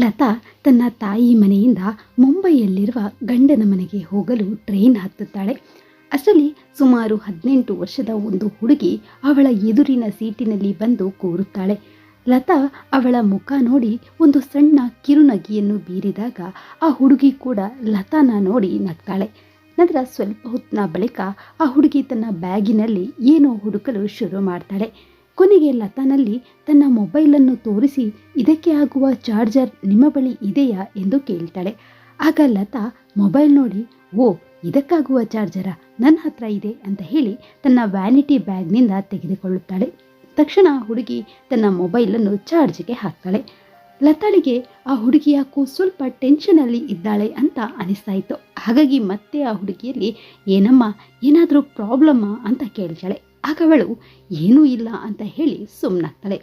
ಲತಾ ತನ್ನ ತಾಯಿ ಮನೆಯಿಂದ ಮುಂಬೈಯಲ್ಲಿರುವ ಗಂಡನ ಮನೆಗೆ ಹೋಗಲು ಟ್ರೈನ್ ಹತ್ತುತ್ತಾಳೆ. ಅಷ್ಟರಲ್ಲಿ ಸುಮಾರು ಹದಿನೆಂಟು ವರ್ಷದ ಒಂದು ಹುಡುಗಿ ಅವಳ ಎದುರಿನ ಸೀಟಿನಲ್ಲಿ ಬಂದು ಕೂರುತ್ತಾಳೆ. ಲತಾ ಅವಳ ಮುಖ ನೋಡಿ ಒಂದು ಸಣ್ಣ ಕಿರುನಗಿಯನ್ನು ಬೀರಿದಾಗ ಆ ಹುಡುಗಿ ಕೂಡ ಲತಾನ ನೋಡಿ ನಗ್ತಾಳೆ. ನಂತರ ಸ್ವಲ್ಪ ಹೊತ್ತಿನ ಬಳಿಕ ಆ ಹುಡುಗಿ ತನ್ನ ಬ್ಯಾಗಿನಲ್ಲಿ ಏನೋ ಹುಡುಕಲು ಶುರು ಮಾಡ್ತಾಳೆ. ಕೊನೆಗೆ ಲತಾನಲ್ಲಿ ತನ್ನ ಮೊಬೈಲನ್ನು ತೋರಿಸಿ ಇದಕ್ಕೆ ಆಗುವ ಚಾರ್ಜರ್ ನಿಮ್ಮ ಬಳಿ ಇದೆಯಾ ಎಂದು ಕೇಳ್ತಾಳೆ. ಆಗ ಲತಾ ಮೊಬೈಲ್ ನೋಡಿ, ಓ, ಇದಕ್ಕಾಗುವ ಚಾರ್ಜರ? ನನ್ನ ಹತ್ರ ಇದೆ ಅಂತ ಹೇಳಿ ತನ್ನ ವ್ಯಾನಿಟಿ ಬ್ಯಾಗ್ನಿಂದ ತೆಗೆದುಕೊಳ್ಳುತ್ತಾಳೆ. ತಕ್ಷಣ ಹುಡುಗಿ ತನ್ನ ಮೊಬೈಲನ್ನು ಚಾರ್ಜ್ಗೆ ಹಾಕ್ತಾಳೆ. ಲತಾಳಿಗೆ ಆ ಹುಡುಗಿ ಯಾಕೋ ಸ್ವಲ್ಪ ಟೆನ್ಷನಲ್ಲಿ ಇದ್ದಾಳೆ ಅಂತ ಅನಿಸ್ತಾ ಇತ್ತು. ಹಾಗಾಗಿ ಮತ್ತೆ ಆ ಹುಡುಗಿಯಲ್ಲಿ, ಏನಮ್ಮ, ಏನಾದರೂ ಪ್ರಾಬ್ಲಮ್ಮಾ? ಅಂತ ಕೇಳ್ತಾಳೆ. ಆಗ ಅವಳು ಏನೂ ಇಲ್ಲ ಅಂತ ಹೇಳಿ ಸುಮ್ಮನಾಗ್ತಾಳೆ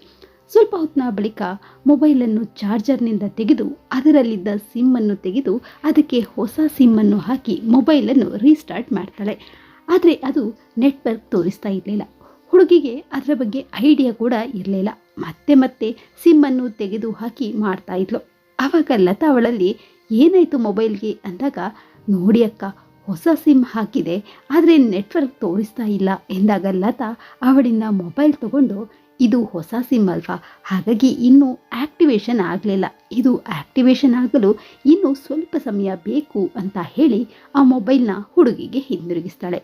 ಸ್ವಲ್ಪ ಹೊತ್ತಿನ ಬಳಿಕ ಮೊಬೈಲನ್ನು ಚಾರ್ಜರ್ನಿಂದ ತೆಗೆದು ಅದರಲ್ಲಿದ್ದ ಸಿಮ್ಮನ್ನು ತೆಗೆದು ಅದಕ್ಕೆ ಹೊಸ ಸಿಮ್ಮನ್ನು ಹಾಕಿ ಮೊಬೈಲನ್ನು ರೀಸ್ಟಾರ್ಟ್ ಮಾಡ್ತಾಳೆ. ಆದರೆ ಅದು ನೆಟ್ವರ್ಕ್ ತೋರಿಸ್ತಾ ಇರಲಿಲ್ಲ. ಹುಡುಗಿಗೆ ಅದರ ಬಗ್ಗೆ ಐಡಿಯಾ ಕೂಡ ಇರಲಿಲ್ಲ. ಮತ್ತೆ ಮತ್ತೆ ಸಿಮ್ಮನ್ನು ತೆಗೆದು ಹಾಕಿ ಮಾಡ್ತಾ ಇದ್ಲು. ಆವಾಗ ಲತಾ ಅವಳಲ್ಲಿ, ಏನಾಯಿತು ಮೊಬೈಲ್ಗೆ ಅಂದಾಗ, ನೋಡಿ ಅಕ್ಕ ಹೊಸ ಸಿಮ್ ಹಾಕಿದೆ, ಆದರೆ ನೆಟ್ವರ್ಕ್ ತೋರಿಸ್ತಾ ಇಲ್ಲ ಎಂದಾಗ ಲತಾ ಅವಳಿಂದ ಮೊಬೈಲ್ ತಗೊಂಡು, ಇದು ಹೊಸ ಸಿಮ್ ಅಲ್ವಾ? ಹಾಗಾಗಿ ಇನ್ನೂ ಆ್ಯಕ್ಟಿವೇಶನ್ ಆಗಲಿಲ್ಲ. ಇದು ಆಕ್ಟಿವೇಷನ್ ಆಗಲು ಇನ್ನೂ ಸ್ವಲ್ಪ ಸಮಯ ಬೇಕು ಅಂತ ಹೇಳಿ ಆ ಮೊಬೈಲ್ನ ಹುಡುಗಿಗೆ ಹಿಂದಿರುಗಿಸ್ತಾಳೆ.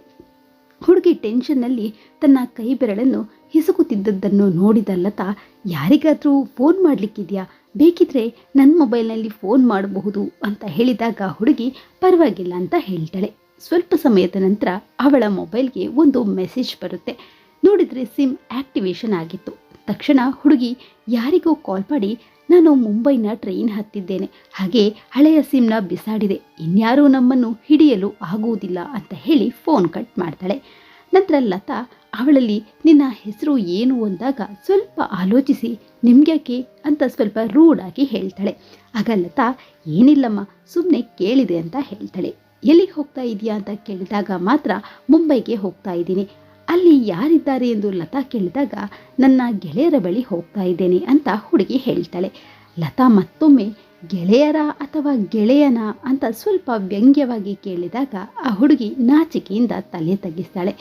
ಹುಡುಗಿ ಟೆನ್ಷನ್ನಲ್ಲಿ ತನ್ನ ಕೈ ಬೆರಳನ್ನು ಹಿಸುಕುತ್ತಿದ್ದದ್ದನ್ನು ನೋಡಿದ ಲತಾ, ಯಾರಿಗಾದರೂ ಫೋನ್ ಮಾಡಲಿಕ್ಕಿದೆಯಾ? ಬೇಕಿದ್ರೆ ನನ್ನ ಮೊಬೈಲ್ನಲ್ಲಿ ಫೋನ್ ಮಾಡಬಹುದು ಅಂತ ಹೇಳಿದಾಗ ಹುಡುಗಿ ಪರವಾಗಿಲ್ಲ ಅಂತ ಹೇಳ್ತಾಳೆ. ಸ್ವಲ್ಪ ಸಮಯದ ನಂತರ ಅವಳ ಮೊಬೈಲ್ಗೆ ಒಂದು ಮೆಸೇಜ್ ಬರುತ್ತೆ. ನೋಡಿದರೆ ಸಿಮ್ ಆ್ಯಕ್ಟಿವೇಶನ್ ಆಗಿತ್ತು. ತಕ್ಷಣ ಹುಡುಗಿ, ಯಾರಿಗೂ ಕಾಲ್ ಮಾಡಿ, ನಾನು ಮುಂಬೈನ ಟ್ರೈನ್ ಹತ್ತಿದ್ದೇನೆ. ಹಾಗೆ ಹಳೆಯ ಸಿಮ್ನ ಬಿಸಾಡಿದೆ. ಇನ್ಯಾರೂ ನಮ್ಮನ್ನು ಹಿಡಿಯಲು ಆಗುವುದಿಲ್ಲ ಅಂತ ಹೇಳಿ ಫೋನ್ ಕಟ್ ಮಾಡ್ತಾಳೆ. ನಂತರ ಲತಾ, ಅವಳಲ್ಲಿ ನಿನ್ನ ಹೆಸರು ಏನು ಅಂದಾಗ ಸ್ವಲ್ಪ ಆಲೋಚಿಸಿ, ನಿಮ್ಗ್ಯಾಕೆ? ಅಂತ ಸ್ವಲ್ಪ ರೂಡಾಗಿ ಹೇಳ್ತಾಳೆ. ಆಗ ಲತಾ, ಏನಿಲ್ಲಮ್ಮ ಸುಮ್ಮನೆ ಕೇಳಿದೆ ಅಂತ ಹೇಳ್ತಾಳೆ. ಎಲ್ಲಿಗೆ ಹೋಗ್ತಾ ಇದೆಯಾ ಅಂತ ಕೇಳಿದಾಗ ಮಾತ್ರ ಮುಂಬೈಗೆ ಹೋಗ್ತಾ ಇದ್ದೀನಿ. ಅಲ್ಲಿ ಯಾರಿದ್ದಾರೆ ಎಂದು ಲತಾ ಕೇಳಿದಾಗ, ನನ್ನ ಗೆಳೆಯರ ಬಳಿ ಹೋಗ್ತಾ ಇದ್ದೇನೆ ಅಂತ ಹುಡುಗಿ ಹೇಳ್ತಾಳೆ. ಲತಾ ಮತ್ತೊಮ್ಮೆ ಗೆಳೆಯರ ಅಥವಾ ಗೆಳೆಯನ ಅಂತ ಸ್ವಲ್ಪ ವ್ಯಂಗ್ಯವಾಗಿ ಕೇಳಿದಾಗ ಆ ಹುಡುಗಿ ನಾಚಿಕೆಯಿಂದ ತಲೆ ತಗ್ಗಿಸ್ತಾಳೆ.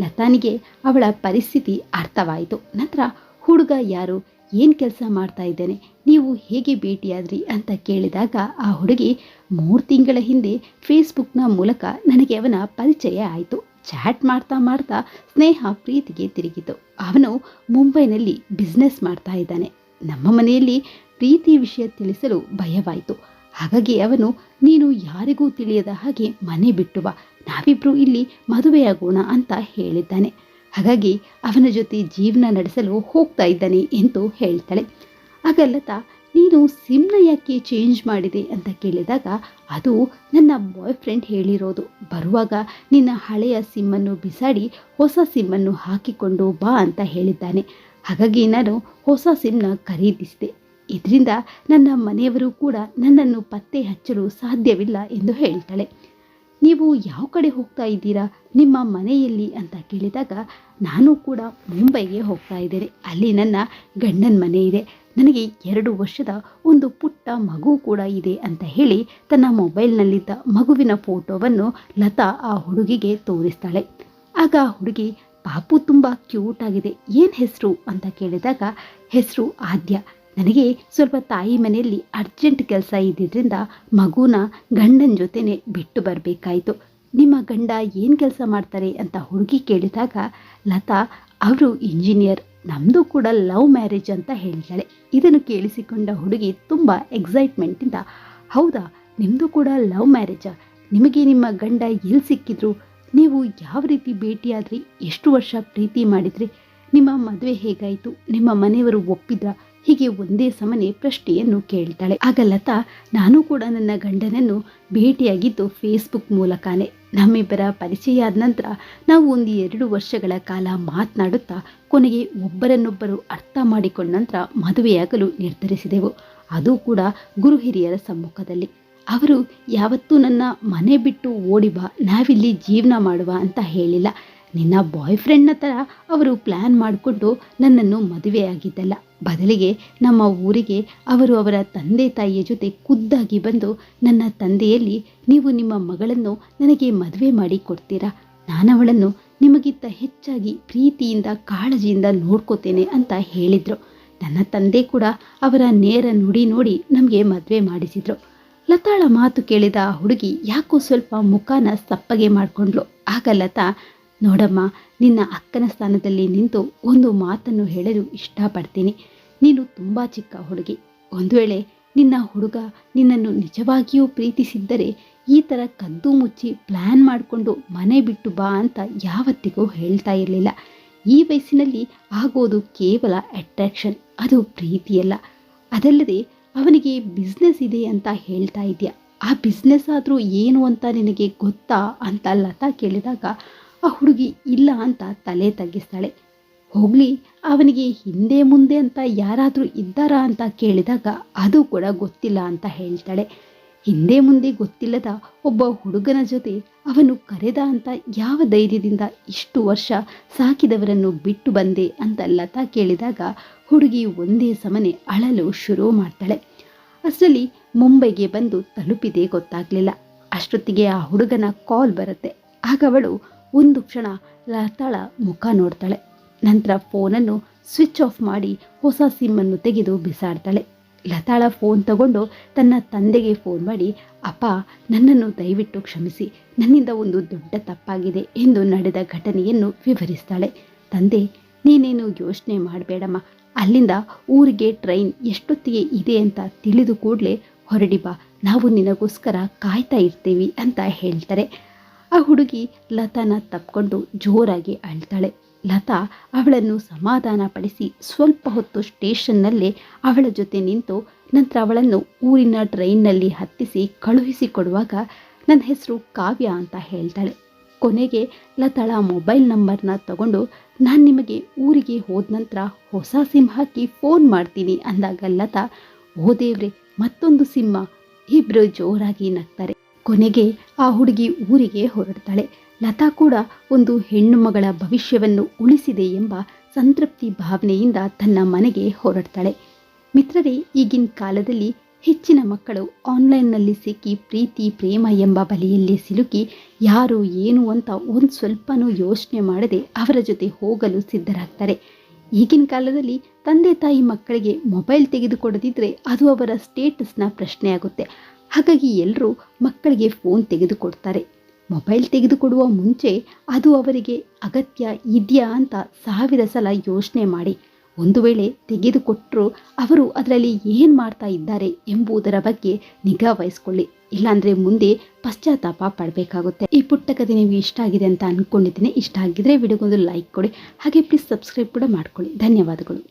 ಲತಾನಿಗೆ ಅವಳ ಪರಿಸ್ಥಿತಿ ಅರ್ಥವಾಯಿತು. ನಂತರ, ಹುಡುಗ ಯಾರು? ಏನು ಕೆಲಸ ಮಾಡ್ತಾ ಇದ್ದೇನೆ? ನೀವು ಹೇಗೆ ಭೇಟಿಯಾದ್ರಿ? ಅಂತ ಕೇಳಿದಾಗ ಆ ಹುಡುಗಿ ಮೂರು ತಿಂಗಳ ಹಿಂದೆ ಫೇಸ್ಬುಕ್ನ ಮೂಲಕ ನನಗೆ ಅವನ ಪರಿಚಯ ಆಯಿತು. ಚಾಟ್ ಮಾಡ್ತಾ ಮಾಡ್ತಾ ಸ್ನೇಹ ಪ್ರೀತಿಗೆ ತಿರುಗಿತು. ಅವನು ಮುಂಬೈನಲ್ಲಿ ಬಿಸ್ನೆಸ್ ಮಾಡ್ತಾ ಇದ್ದಾನೆ. ನಮ್ಮ ಮನೆಯಲ್ಲಿ ಪ್ರೀತಿ ವಿಷಯ ತಿಳಿಸಲು ಭಯವಾಯಿತು. ಹಾಗಾಗಿ ಅವನು, ನೀನು ಯಾರಿಗೂ ತಿಳಿಯದ ಹಾಗೆ ಮನೆ ಬಿಟ್ಟು ಬಾ. ನಾವಿಬ್ಬರು ಇಲ್ಲಿ ಮದುವೆಯಾಗೋಣ ಅಂತ ಹೇಳಿದ್ದಾನೆ. ಹಾಗಾಗಿ ಅವನ ಜೊತೆ ಜೀವನ ನಡೆಸಲು ಹೋಗ್ತಾ ಇದ್ದಾನೆ ಎಂದು ಹೇಳ್ತಾಳೆ. ಆಗ ಲತಾ, ನೀನು ಸಿಮ್ನ ಯಾಕೆ ಚೇಂಜ್ ಮಾಡಿದೆ ಅಂತ ಕೇಳಿದಾಗ, ಅದು ನನ್ನ ಬಾಯ್ ಫ್ರೆಂಡ್ ಹೇಳಿರೋದು. ಬರುವಾಗ ನಿನ್ನ ಹಳೆಯ ಸಿಮ್ಮನ್ನು ಬಿಸಾಡಿ ಹೊಸ ಸಿಮ್ಮನ್ನು ಹಾಕಿಕೊಂಡು ಬಾ ಅಂತ ಹೇಳಿದ್ದಾನೆ. ಹಾಗಾಗಿ ನಾನು ಹೊಸ ಸಿಮ್ನ ಖರೀದಿಸಿದೆ. ಇದರಿಂದ ನನ್ನ ಮನೆಯವರು ಕೂಡ ನನ್ನನ್ನು ಪತ್ತೆ ಹಚ್ಚಲು ಸಾಧ್ಯವಿಲ್ಲ ಎಂದು ಹೇಳ್ತಾಳೆ. ನೀವು ಯಾವ ಕಡೆ ಹೋಗ್ತಾ ಇದ್ದೀರಾ? ನಿಮ್ಮ ಮನೆಯಲ್ಲಿ ಅಂತ ಕೇಳಿದಾಗ ನಾನು ಕೂಡ ಮುಂಬೈಗೆ ಹೋಗ್ತಾ ಇದ್ದೇನೆ. ಅಲ್ಲಿ ನನ್ನ ಗಂಡನ ಮನೆ ಇದೆ. ನನಗೆ ಎರಡು ವರ್ಷದ ಒಂದು ಪುಟ್ಟ ಮಗು ಕೂಡ ಇದೆ ಅಂತ ಹೇಳಿ ತನ್ನ ಮೊಬೈಲ್ನಲ್ಲಿದ್ದ ಮಗುವಿನ ಫೋಟೋವನ್ನು ಲತಾ ಆ ಹುಡುಗಿಗೆ ತೋರಿಸ್ತಾಳೆ. ಆಗ ಹುಡುಗಿ, ಪಾಪು ತುಂಬ ಕ್ಯೂಟ್ ಆಗಿದೆ. ಏನು ಹೆಸರು? ಅಂತ ಕೇಳಿದಾಗ, ಹೆಸರು ಆದ್ಯ. ನನಗೆ ಸ್ವಲ್ಪ ತಾಯಿ ಮನೆಯಲ್ಲಿ ಅರ್ಜೆಂಟ್ ಕೆಲಸ ಇದ್ದಿದ್ದರಿಂದ ಮಗುನ ಗಂಡನ ಜೊತೆನೆ ಬಿಟ್ಟು ಬರಬೇಕಾಯಿತು. ನಿಮ್ಮ ಗಂಡ ಏನು ಕೆಲಸ ಮಾಡ್ತಾರೆ ಅಂತ ಹುಡುಗಿ ಕೇಳಿದಾಗ, ಲತಾ, ಅವರು ಇಂಜಿನಿಯರ್ ನಮ್ಮದು ಕೂಡ ಲವ್ ಮ್ಯಾರೇಜ್ ಅಂತ ಹೇಳ್ತಾಳೆ ಇದನ್ನು ಕೇಳಿಸಿಕೊಂಡ ಹುಡುಗಿ ತುಂಬ ಎಕ್ಸೈಟ್ಮೆಂಟಿಂದ ಹೌದಾ ನಿಮ್ಮದು ಕೂಡ ಲವ್ ಮ್ಯಾರೇಜಾ ನಿಮಗೆ ನಿಮ್ಮ ಗಂಡ ಎಲ್ಲಿ ಸಿಕ್ಕಿದ್ರು? ನೀವು ಯಾವ ರೀತಿ ಭೇಟಿಯಾದ್ರಿ? ಎಷ್ಟು ವರ್ಷ ಪ್ರೀತಿ ಮಾಡಿದ್ರಿ? ನಿಮ್ಮ ಮದುವೆ ಹೇಗಾಯಿತು? ನಿಮ್ಮ ಮನೆಯವರು ಒಪ್ಪಿದ್ರ? ಹೀಗೆ ಒಂದೇ ಸಮನೆ ಪ್ರಶ್ನೆಯನ್ನು ಕೇಳ್ತಾಳೆ. ಆಗ ಲತಾ, ನಾನು ಕೂಡ ನನ್ನ ಗಂಡನನ್ನು ಭೇಟಿಯಾಗಿದ್ದು ಫೇಸ್ಬುಕ್ ಮೂಲಕನೇ. ನಮ್ಮಿಬ್ಬರ ಪರಿಚಯ ಆದ ನಂತರ ನಾವು ಒಂದು ಎರಡು ವರ್ಷಗಳ ಕಾಲ ಮಾತನಾಡುತ್ತಾ, ಕೊನೆಗೆ ಒಬ್ಬರನ್ನೊಬ್ಬರು ಅರ್ಥ ಮಾಡಿಕೊಂಡ ನಂತರ ಮದುವೆಯಾಗಲು ನಿರ್ಧರಿಸಿದೆವು. ಅದು ಕೂಡ ಗುರು ಹಿರಿಯರ ಸಮ್ಮುಖದಲ್ಲಿ. ಅವರು, ಯಾವತ್ತೂ ನನ್ನ ಮನೆ ಬಿಟ್ಟು ಓಡಿ ನಾವಿಲ್ಲಿ ಜೀವನ ಮಾಡುವ ಅಂತ ಹೇಳಿಲ್ಲ. ನಿನ್ನ ಬಾಯ್ ಫ್ರೆಂಡ್ನ ಥರ ಅವರು ಪ್ಲ್ಯಾನ್ ಮಾಡಿಕೊಂಡು ನನ್ನನ್ನು ಮದುವೆಯಾಗಿದ್ದಲ್ಲ ಬದಲಿಗೆ ನಮ್ಮ ಊರಿಗೆ ಅವರು ಅವರ ತಂದೆ ತಾಯಿಯ ಜೊತೆ ಖುದ್ದಾಗಿ ಬಂದು ನನ್ನ ತಂದೆಯಲ್ಲಿ ನೀವು ನಿಮ್ಮ ಮಗಳನ್ನು ನನಗೆ ಮದುವೆ ಮಾಡಿ ಕೊಡ್ತೀರಾ? ನಾನವಳನ್ನು ನಿಮಗಿಂತ ಹೆಚ್ಚಾಗಿ ಪ್ರೀತಿಯಿಂದ, ಕಾಳಜಿಯಿಂದ ನೋಡ್ಕೋತೇನೆ ಅಂತ ಹೇಳಿದರು. ನನ್ನ ತಂದೆ ಕೂಡ ಅವರ ನೇರ ನುಡಿ ನೋಡಿ ನಮಗೆ ಮದುವೆ ಮಾಡಿಸಿದರು. ಲತಾಳ ಮಾತು ಕೇಳಿದ ಹುಡುಗಿ ಯಾಕೋ ಸ್ವಲ್ಪ ಮುಖಾನ ಸಪ್ಪಗೆ ಮಾಡಿಕೊಂಡ್ಲು ಆಗ ಲತಾ ನೋಡಮ್ಮ, ನಿನ್ನ ಅಕ್ಕನ ಸ್ಥಾನದಲ್ಲಿ ನಿಂತು ಒಂದು ಮಾತನ್ನು ಹೇಳಲು ಇಷ್ಟಪಡ್ತೀನಿ. ನೀನು ತುಂಬ ಚಿಕ್ಕ ಹುಡುಗಿ. ಒಂದು ವೇಳೆ ನಿನ್ನ ಹುಡುಗ ನಿನ್ನನ್ನು ನಿಜವಾಗಿಯೂ ಪ್ರೀತಿಸಿದ್ದರೆ ಈ ಥರ ಕದ್ದು ಮುಚ್ಚಿ ಪ್ಲ್ಯಾನ್ ಮಾಡಿಕೊಂಡು ಮನೆ ಬಿಟ್ಟು ಬಾ ಅಂತ ಯಾವತ್ತಿಗೂ ಹೇಳ್ತಾ ಇರಲಿಲ್ಲ. ಈ ವಯಸ್ಸಿನಲ್ಲಿ ಆಗೋದು ಕೇವಲ ಅಟ್ರಾಕ್ಷನ್ ಅದು ಪ್ರೀತಿಯಲ್ಲ. ಅದಲ್ಲದೆ ಅವನಿಗೆ ಬಿಸ್ನೆಸ್ ಇದೆ ಅಂತ ಹೇಳ್ತಾ ಇದೆಯಾ ಆ ಬಿಸ್ನೆಸ್ ಆದರೂ ಏನು ಅಂತ ನಿನಗೆ ಗೊತ್ತಾ ಅಂತ ಲತಾ ಕೇಳಿದಾಗ ಆ ಹುಡುಗಿ ಇಲ್ಲ ಅಂತ ತಲೆ ತಗ್ಗಿಸ್ತಾಳೆ. ಹೋಗಲಿ, ಅವನಿಗೆ ಹಿಂದೆ ಮುಂದೆ ಅಂತ ಯಾರಾದರೂ ಇದ್ದಾರಾ ಅಂತ ಕೇಳಿದಾಗ ಅದು ಕೂಡ ಗೊತ್ತಿಲ್ಲ ಅಂತ ಹೇಳ್ತಾಳೆ. ಹಿಂದೆ ಮುಂದೆ ಗೊತ್ತಿಲ್ಲದ ಒಬ್ಬ ಹುಡುಗನ ಜೊತೆ ಅವನು ಕರೆದ ಅಂತ ಯಾವ ಧೈರ್ಯದಿಂದ ಇಷ್ಟು ವರ್ಷ ಸಾಕಿದವರನ್ನು ಬಿಟ್ಟು ಬಂದೆ ಅಂತ ಲತಾ ಕೇಳಿದಾಗ ಹುಡುಗಿ ಒಂದೇ ಸಮನೆ ಅಳಲು ಶುರು ಮಾಡ್ತಾಳೆ. ಅಷ್ಟರಲ್ಲಿ ಮುಂಬೈಗೆ ಬಂದು ತಲುಪಿದೆ ಗೊತ್ತಾಗಲಿಲ್ಲ. ಅಷ್ಟೊತ್ತಿಗೆ ಆ ಹುಡುಗನ ಕಾಲ್ ಬರುತ್ತೆ. ಆಗ ಅವಳು ಒಂದು ಕ್ಷಣ ಲತಾಳ ಮುಖ ನೋಡ್ತಾಳೆ. ನಂತರ ಫೋನನ್ನು ಸ್ವಿಚ್ ಆಫ್ ಮಾಡಿ ಹೊಸ ಸಿಮ್ಮನ್ನು ತೆಗೆದು ಬಿಸಾಡ್ತಾಳೆ. ಲತಾಳ ಫೋನ್ ತಗೊಂಡು ತನ್ನ ತಂದೆಗೆ ಫೋನ್ ಮಾಡಿ, ಅಪ್ಪ, ನನ್ನನ್ನು ದಯವಿಟ್ಟು ಕ್ಷಮಿಸಿ. ನನ್ನಿಂದ ಒಂದು ದೊಡ್ಡ ತಪ್ಪಾಗಿದೆ ಎಂದು ನಡೆದ ಘಟನೆಯನ್ನು ವಿವರಿಸ್ತಾಳೆ. ತಂದೆ, ನೀನೇನು ಯೋಚನೆ ಮಾಡಬೇಡಮ್ಮ. ಅಲ್ಲಿಂದ ಊರಿಗೆ ಟ್ರೈನ್ ಎಷ್ಟೊತ್ತಿಗೆ ಇದೆ ಅಂತ ತಿಳಿದು ಕೂಡಲೇ ಹೊರಡಿ ಬಾ. ನಾವು ನಿನಗೋಸ್ಕರ ಕಾಯ್ತಾ ಇರ್ತೀವಿ ಅಂತ ಹೇಳ್ತಾರೆ. ಆ ಹುಡುಗಿ ಲತಾನ ತಪ್ಕೊಂಡು ಜೋರಾಗಿ ಅಳ್ತಾಳೆ. ಲತಾ ಅವಳನ್ನು ಸಮಾಧಾನ ಪಡಿಸಿ ಸ್ವಲ್ಪ ಹೊತ್ತು ಸ್ಟೇಷನ್ನಲ್ಲೇ ಅವಳ ಜೊತೆ ನಿಂತು ನಂತರ ಅವಳನ್ನು ಊರಿನ ಟ್ರೈನ್ನಲ್ಲಿ ಹತ್ತಿಸಿ ಕಳುಹಿಸಿಕೊಡುವಾಗ ನನ್ನ ಹೆಸರು ಕಾವ್ಯ ಅಂತ ಹೇಳ್ತಾಳೆ. ಕೊನೆಗೆ ಲತಾಳ ಮೊಬೈಲ್ ನಂಬರ್ನ ತಗೊಂಡು, ನಾನು ನಿಮಗೆ ಊರಿಗೆ ಹೋದ ನಂತರ ಹೊಸ ಸಿಮ್ ಹಾಕಿ ಫೋನ್ ಮಾಡ್ತೀನಿ ಅಂದಾಗ ಲತಾ, ಓ ಮತ್ತೊಂದು ಸಿಂಹ ಇಬ್ಬರು ಜೋರಾಗಿ ನಗ್ತಾರೆ. ಕೊನೆಗೆ ಆ ಹುಡುಗಿ ಊರಿಗೆ ಹೊರಡ್ತಾಳೆ. ಲತಾ ಕೂಡ ಒಂದು ಹೆಣ್ಣು ಮಗಳ ಭವಿಷ್ಯವನ್ನು ಉಳಿಸಿದೆ ಎಂಬ ಸಂತೃಪ್ತಿ ಭಾವನೆಯಿಂದ ತನ್ನ ಮನೆಗೆ ಹೊರಡ್ತಾಳೆ. ಮಿತ್ರರೇ, ಈಗಿನ ಕಾಲದಲ್ಲಿ ಹೆಚ್ಚಿನ ಮಕ್ಕಳು ಆನ್ಲೈನ್ನಲ್ಲಿ ಸಿಕ್ಕಿ ಪ್ರೀತಿ, ಪ್ರೇಮ ಎಂಬ ಬಲೆಯಲ್ಲಿ ಸಿಲುಕಿ ಯಾರು ಏನು ಅಂತ ಒಂದು ಸ್ವಲ್ಪನೂ ಯೋಚನೆ ಮಾಡದೆ ಅವರ ಜೊತೆ ಹೋಗಲು ಸಿದ್ಧರಾಗ್ತಾರೆ. ಈಗಿನ ಕಾಲದಲ್ಲಿ ತಂದೆ ತಾಯಿ ಮಕ್ಕಳಿಗೆ ಮೊಬೈಲ್ ತೆಗೆದುಕೊಡದಿದ್ದರೆ ಅದು ಅವರ ಸ್ಟೇಟಸ್ನ ಪ್ರಶ್ನೆಯಾಗುತ್ತೆ. ಹಾಗಾಗಿ ಎಲ್ಲರೂ ಮಕ್ಕಳಿಗೆ ಫೋನ್ ತೆಗೆದುಕೊಡ್ತಾರೆ. ಮೊಬೈಲ್ ತೆಗೆದುಕೊಡುವ ಮುಂಚೆ ಅದು ಅವರಿಗೆ ಅಗತ್ಯ ಇದೆಯಾ ಅಂತ ಸಾವಿರ ಸಲ ಯೋಚನೆ ಮಾಡಿ. ಒಂದು ವೇಳೆ ತೆಗೆದುಕೊಟ್ಟರು ಅವರು ಅದರಲ್ಲಿ ಏನು ಮಾಡ್ತಾ ಇದ್ದಾರೆ ಎಂಬುದರ ಬಗ್ಗೆ ನಿಗಾ ವಹಿಸ್ಕೊಳ್ಳಿ. ಇಲ್ಲಾಂದರೆ ಮುಂದೆ ಪಶ್ಚಾತ್ತಾಪ ಪಡಬೇಕಾಗುತ್ತೆ. ಈ ಪುಟ್ಟ ಕಥೆ ನೀವು ಇಷ್ಟ ಆಗಿದೆ ಅಂತ ಅಂದ್ಕೊಂಡಿದ್ದೀನಿ ಇಷ್ಟ ಆಗಿದ್ದರೆ ವಿಡಿಯೋಗೊಂದು ಲೈಕ್ ಕೊಡಿ. ಹಾಗೆ ಪ್ಲೀಸ್ ಸಬ್ಸ್ಕ್ರೈಬ್ ಕೂಡ ಮಾಡ್ಕೊಳ್ಳಿ. ಧನ್ಯವಾದಗಳು.